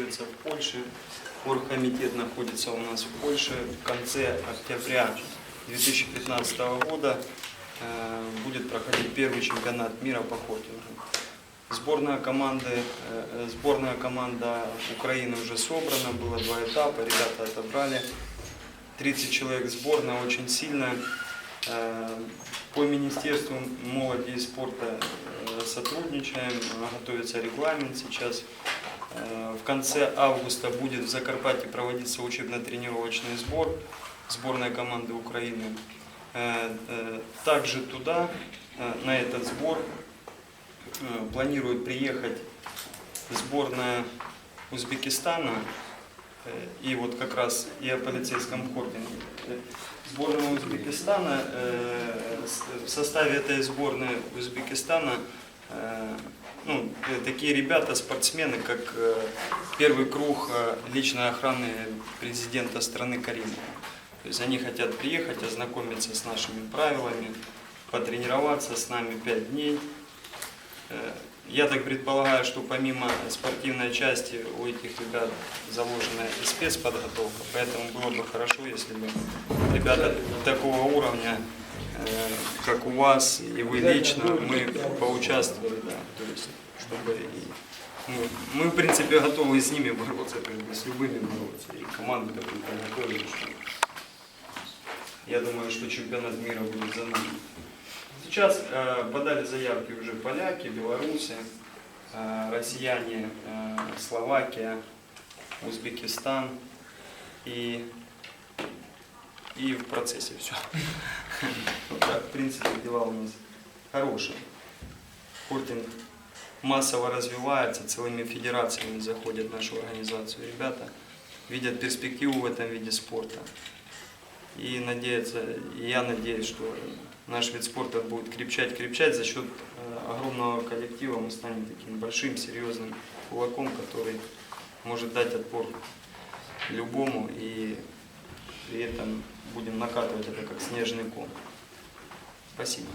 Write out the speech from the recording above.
готовится в Польше. Оргкомитет находится у нас в Польше. В конце октября 2015 года э, будет проходить первый чемпионат мира по хоккею. Сборная команды, э, сборная команда Украины уже собрана, было два этапа, ребята отобрали. 30 человек сборная, очень сильная. Э, По Министерству молоди и спорта сотрудничаем, готовится регламент сейчас. Э, В конце августа будет в Закарпатье проводиться учебно-тренировочный сбор сборной команды Украины. Э, э, Также туда, на этот сбор, планирует приехать сборная Узбекистана, и вот как раз и о полицейском. Э, Сборная Узбекистана, в составе этой сборной Узбекистана ну, э, такие ребята, спортсмены, как э, первый круг э, личной охраны президента страны Каримова. То есть они хотят приехать, ознакомиться с нашими правилами, потренироваться с нами 5 дней. Я так предполагаю, что помимо спортивной части у этих ребят заложена и спецподготовка, поэтому было бы хорошо, если бы ребята такого уровня, как у вас и вы лично, мы поучаствовали, да, то есть, чтобы и мы, мы, в принципе, готовы с ними бороться, как бы, с любыми бороться, и команды какую-то готовили, что я думаю, что чемпионат мира будет за нами. Сейчас э, подали заявки уже поляки, белорусы, э, россияне, э, Словакия, Узбекистан и, и в процессе все. Вот так, в принципе, дела у нас хорошие. Хортинг массово развивается, целыми федерациями заходят в нашу организацию ребята, видят перспективу в этом виде спорта. И надеяться, и я надеюсь, что наш вид спорта будет крепчать, крепчать за счет э, огромного коллектива. Мы станем таким большим, серьезным кулаком, который может дать отпор любому и при этом будем накатывать это как снежный ком. Спасибо.